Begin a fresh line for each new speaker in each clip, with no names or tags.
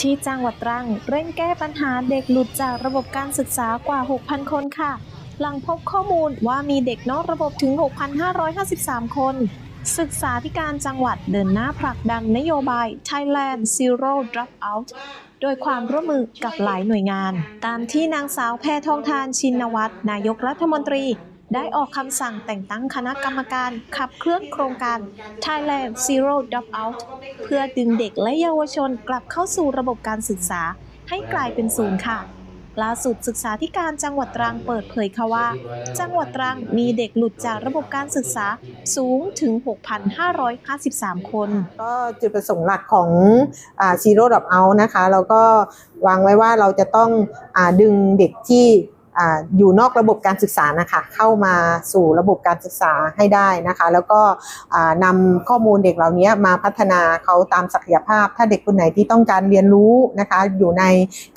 ที่จังหวัดตรังเร่งแก้ปัญหาเด็กหลุดจากระบบการศึกษากว่า 6,000 คนค่ะ หลังพบข้อมูลว่ามีเด็กนอกระบบถึง 6,553 คน ศึกษาธิการจังหวัดเดินหน้าผลักดันนโยบาย Thailand Zero Dropout โดยความร่วมมือกับหลายหน่วยงาน ตามที่นางสาวแพทองทานชินวัตรนายกรัฐมนตรี ได้ออกคำสั่งแต่งตั้งคณะกรรมการขับเคลื่อนโครงการ Thailand Zero Dropout เพื่อดึงเด็กและเยาวชนกลับเข้าสู่ระบบการศึกษาให้กลายเป็นศูนย์ค่ะ ล่าสุดศึกษาธิการจังหวัดตรังเปิดเผยค่ะว่า จังหวัดตรังมีเด็กหลุดจากระบบการศึกษาสูงถึง 6,553 คน
ก็จุดประสงค์หลักของซีโร่ด o อ out นะคะ แล้วก็วางไว้ว่าเราจะต้องอดึงเด็กที่ อยู่นอกระบบการศึกษานะคะเข้ามาสู่ระบบการศึกษาให้ได้นะคะ แล้วก็อ่านำข้อมูลเด็กเหล่านี้มาพัฒนาเขาตามศักยภาพ ถ้าเด็กคนไหนที่ต้องการเรียนรู้นะคะอยู่ใน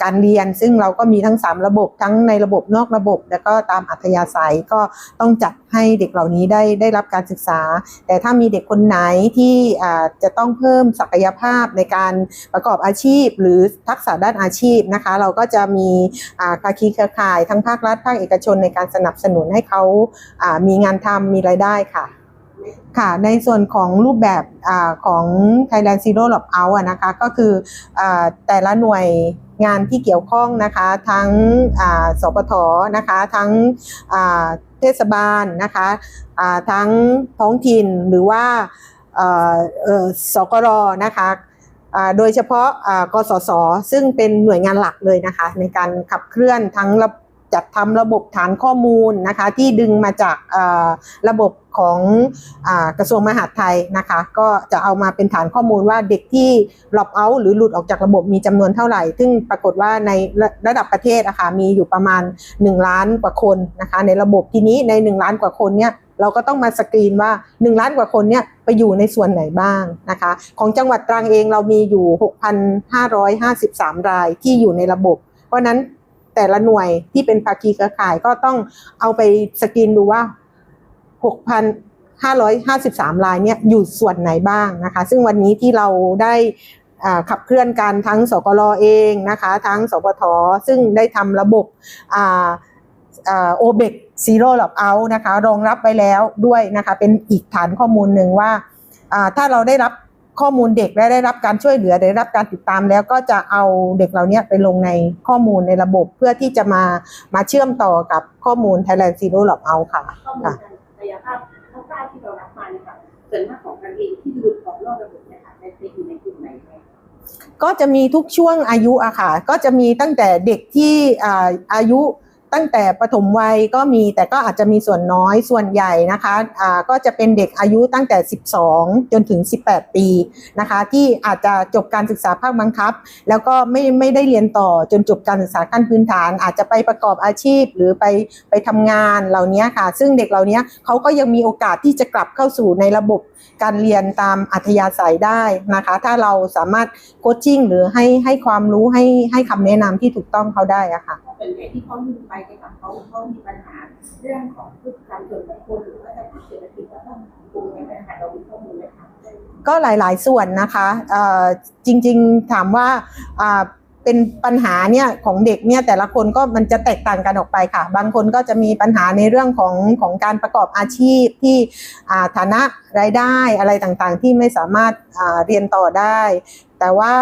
การเรียน ซึ่งเราก็มีทั้ง 3 ระบบทั้งในระบบนอกระบบ แล้วก็ตามอัธยาศัยก็ต้องจัดให้เด็กเหล่านี้ได้ได้รับการศึกษา แต่ถ้ามีเด็กคนไหนที่จะต้องเพิ่มศักยภาพในการประกอบอาชีพ หรือทักษะด้านอาชีพนะคะ เราก็จะมีอ่าภาคีเครือข่ายทั้งาครัฐภาคเอกชนในการสนับสนุนให้เขาามีงานทำมีรายได้ค่ะค่ะในส่วนของรูปแบบอของ Thailand Zero Dropout อะนะคะก็คืออแต่ละหน่วยงานที่เกี่ยวข้องนะคะทั้งสปทนะคะทั้งเทศบาลนะคะทั้งท้องถิ่นหรือว่าเอ่อเอ่อสกรนะคะโดยเฉพาะกสศซึ่งเป็นหน่วยงานหลักเลยนะคะในการขับเคลื่อนทั้งระ จัดทำระบบฐานข้อมูลนะคะที่ดึงมาจาการะบบของอกระทรวงมหาดไทยนะคะก็จะเอามาเป็นฐานข้อมูลว่าเด็กที่ drop out หรือหลุดออกจากระบบมีจำนวนเท่าไหร่ ซึ่งปรากฏว่าในระระดับประเทศอะคะมีอยู่ประมาณ 1 ล้านกว่าคนนะคะในระบบทีนี้ใน 1 ล้านกว่าคนเนี่ยเราก็ต้องมาสกรีนว่า 1 ล้านกว่าคนเนี่ยไปอยู่ในส่วนไหนบ้างนะคะของจังหวัดตรังเองเรามีอยู่ 6,553 รายที่อยู่ในระบบ เพราะนั้น แต่ละหน่วยที่เป็นภาคีเครือข่ายก็ต้องเอาไปสกรีนดูว่า 6,553 รายเนี่ยอยู่ส่วนไหนบ้างนะคะ ซึ่งวันนี้ที่เราได้ขับเคลื่อนกันทั้งสกลเองนะคะ ทั้งสปทซึ่งได้ทำระบบโอเบกซีโร่หลับเอานะคะรองรับไว้แล้วด้วยนะคะ เป็นอีกฐานข้อมูลหนึ่งว่าถ้าเราได้รับ ข้อมูลเด็กและได้รับการช่วยเหลือได้รับการติดตามแล้วก็จะเอาเด็กเหล่านี้ไปลงในข้อมูลในระบบเพื่อที่จะมามาเชื่อมต่อกับข้อมูล Thailand Zero Log Out ค่ะ
ข้อมูลการกายภาพคร่าวๆที่เรารับมาเนี่ยค่ะส่วนมากของกันเองที่หลุดออกนอกระบบเนี่ยค่ะในในอยู่ในกลุ่มไหนไหม
ก็จะมีทุกช่วงอายุอะค่ะก็จะมีตั้งแต่เด็กที่อ่าอายุ ตั้งแต่ปฐมวัยก็มีแต่ก็อาจจะมีส่วนน้อยส่วนใหญ่นะคะอ่าก็จะเป็นเด็กอายุตั้งแต่ 12 จนถึง 18 ปีนะคะ ที่อาจจะจบการศึกษาภาคบังคับ แล้วก็ไม่ไม่ได้เรียนต่อจนจบการศึกษาขั้นพื้นฐาน อาจจะไปประกอบอาชีพหรือไปไปทำงานเหล่านี้ค่ะ ซึ่งเด็กเหล่านี้เขาก็ยังมีโอกาสที่จะกลับเข้าสู่ในระบบการเรียนตามอัธยาศัยได้นะคะ ถ้าเราสามารถโคชชิ่งหรือให้ให้ความรู้ให้ให้คำแนะนำที่ถูกต้องเขาได้อะค่ะ
ส่วนใหญ่ที่เขาหลุดไปเนี่ยค่ะเขาเขามีปัญหาเรื่องของพฤติกรรมส่วนบุคคลหรือว่าจะผิดเศรษฐกิจแล้วก็กลุ่มเนี่ยนะคะเรามีข้อมูลไหมคะ
ก็หลาย ๆ ส่วนนะคะจริง ๆ ถามว่าเป็นปัญหาเนี่ยของเด็กเนี่ยแต่ละคนก็มันจะแตกต่างกันออกไปค่ะ บางคนก็จะมีปัญหาในเรื่องของของการประกอบอาชีพที่ฐานะรายได้อะไรต่างๆ ที่ไม่สามารถเรียนต่อได้ แต่ว่า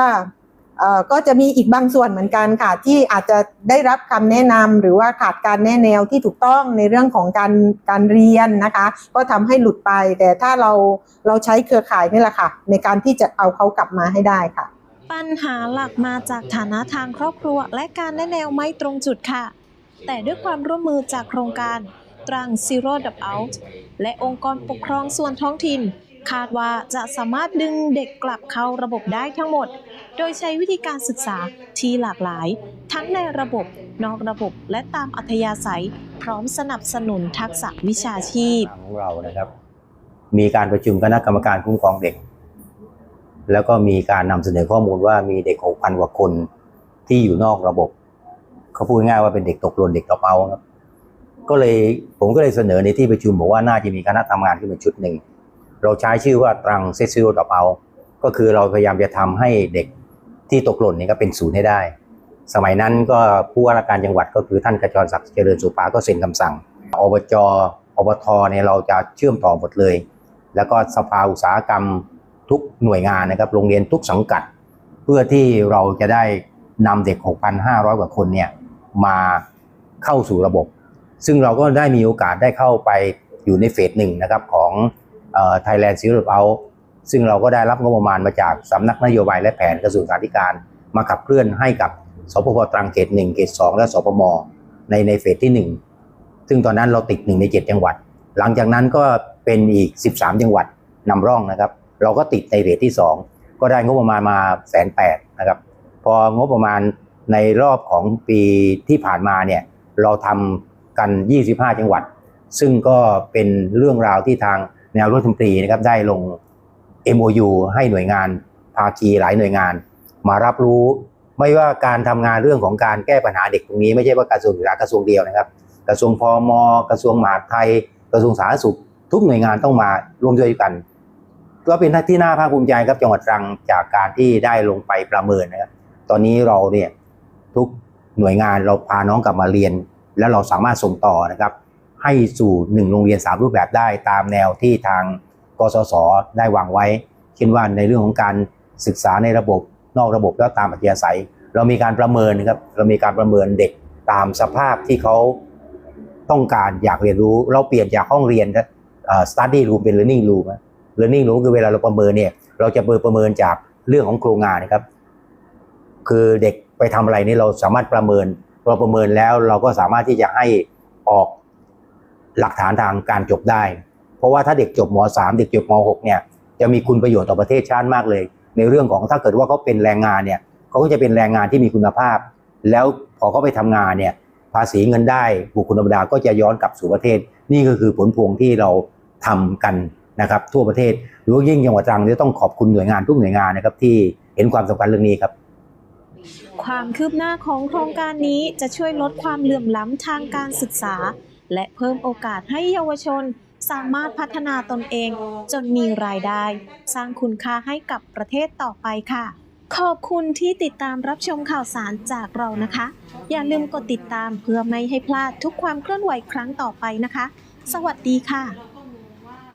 ก็จะมีอีกบางส่วนเหมือนกันค่ะ ที่อาจจะได้รับคำแนะนำหรือว่าขาดการแนะแนวที่ถูกต้องในเรื่องของการการเรียนนะคะ ก็ทำให้หลุดไป แต่ถ้าเราเราใช้เครือข่ายนี่แหละค่ะ ในการที่จะเอาเขากลับมาให้ได้ค่ะ
ปัญหาหลักมาจากฐานะทางครอบครัว และการแนะแนวไม่ตรงจุดค่ะ แต่ด้วยความร่วมมือจากโครงการตรัง Zero Dropout และองค์กรปกครองส่วนท้องถิ่น คาดว่าจะสามารถดึงเด็กกลับเข้าระบบได้ทั้งหมด โดยใช้วิธีการศึกษาที่หลากหลาย ทั้งในระบบ นอกระบบและตามอัธยาศัย พร้อมสนับสนุนทักษะวิชาชีพ
ของเรานะครับ มีการประชุมคณะกรรมการคุ้มครองเด็ก แล้วก็มีการนำเสนอข้อมูลว่ามีเด็ก 6,000 กว่าคนที่อยู่นอกระบบ เขาพูดง่ายว่าเป็นเด็กตกหล่นเด็กตกเอาครับก็เลยผมก็เลยเสนอในที่ประชุมบอกว่าน่าจะมีคณะทำงานขึ้นมาชุดหนึ่ง เราใช้ชื่อว่าตรังเซซิโอดเอาก็คือเราพยายามจะทำให้เด็กที่ตกหล่นนี่ก็เป็นศูนย์ให้ได้ สมัยนั้นก็ผู้ว่าราชการจังหวัดก็คือท่านกระจรศักดิ์เจริญสุภาก็เซ็นคำสั่งอบจอบทเนี่ยเราจะเชื่อมต่อหมดเลย แล้วก็สภาอุตสาหกรรมทุกหน่วยงานนะครับโรงเรียนทุกสังกัด เพื่อที่เราจะได้นำเด็ก 6,500 กว่าคนเนี่ยมาเข้าสู่ระบบ ซึ่งเราก็ได้มีโอกาสได้เข้าไปอยู่ในเฟสหนึ่งนะครับของ ไทยแลนด์ซีโร่เอาซึ่งเราก็ได้รับงบประมาณมาจากสำนักนโยบายและแผนกระทรวงสาธารณสุขมาขับเคลื่อนให้กับสปพตรังเขตหนึ่งเขตสองและสปมในในเฟสที่หนึ่งซึ่งตอนนั้นเราติดหนึ่งในเจ็ดจังหวัด หลังจากนั้นก็เป็นอีก 13 จังหวัดนำร่องนะครับ เราก็ติดในเรทที่ 2 ก็ได้งบประมาณมาแสนแปดนะครับพองบประมาณในรอบของปีที่ผ่านมาเนี่ยเราทำกัน 25 จังหวัด ซึ่งก็เป็นเรื่องราวที่ทาง แนวรัฐมนตรีนะครับได้ลง MOU ให้หน่วยงานภาคีหลายหน่วยงาน มารับรู้ไม่ว่าการทำงานเรื่องของการแก้ปัญหาเด็กตรงนี้ไม่ใช่ว่ากระทรวงศึกษากระทรวงเดียวนะครับ กระทรวงพมกระทรวงมหาดไทย กระทรวงสาธารณสุข ทุกหน่วยงานต้องมาร่วมด้วยกัน ก็เป็นที่น่าภาคภูมิใจครับจังหวัดตรังจากการที่ได้ลงไปประเมินนะครับ ตอนนี้เราเนี่ยทุกหน่วยงานเราพาน้องกลับมาเรียน แล้วเราสามารถส่งต่อนะครับ ให้สู่หนึ่งโรงเรียนสามรูปแบบได้ตามแนวที่ทางกสศได้วางไว้เช่นว่าในเรื่องของการศึกษาในระบบนอกระบบแล้วตามอัธยาศัย เรามีการประเมินนะครับเรามีการประเมินเด็กตามสภาพที่เขาต้องการอยากเรียนรู้ เราเปลี่ยนจากห้องเรียนเอ่อ study room เป็น learning room นะ learning room คือเวลาเราประเมินเนี่ยเราจะประเมินจากเรื่องของโครงงานนะครับ คือเด็กไปทำอะไรนี่เราสามารถประเมินเราประเมินแล้วเราก็สามารถที่จะให้ออก หลักฐานทางการจบได้ เพราะว่าถ้าเด็กจบม .3 เด็กจบม .6 เนี่ยจะมีคุณประโยชน์ต่อประเทศชาติมากเลย ในเรื่องของถ้าเกิดว่าเขาเป็นแรงงานเนี่ยเขาก็จะเป็นแรงงานที่มีคุณภาพ แล้วพอเขาไปทำงานเนี่ยภาษีเงินได้บุคคลธรรมดาก็จะย้อนกลับสู่ประเทศ นี่ก็คือผลพวงที่เราทำกันนะครับ ทั่วประเทศหรือว่ายิ่งจังหวัดตรังเนี่ยต้องขอบคุณหน่วยงานทุกหน่วยงานนะครับที่เห็นความสำคัญเรื่องนี้ครับ
ความคืบหน้าของโครงการนี้จะช่วยลดความเหลื่อมล้ำทางการศึกษา และเพิ่มโอกาสให้เยาวชนสามารถพัฒนาตนเองจนมีรายได้ สร้างคุณค่าให้กับประเทศต่อไปค่ะ ขอบคุณที่ติดตามรับชมข่าวสารจากเรานะคะ อย่าลืมกดติดตามเพื่อไม่ให้พลาดทุกความเคลื่อนไหวครั้งต่อไปนะคะ สวัสดีค่ะ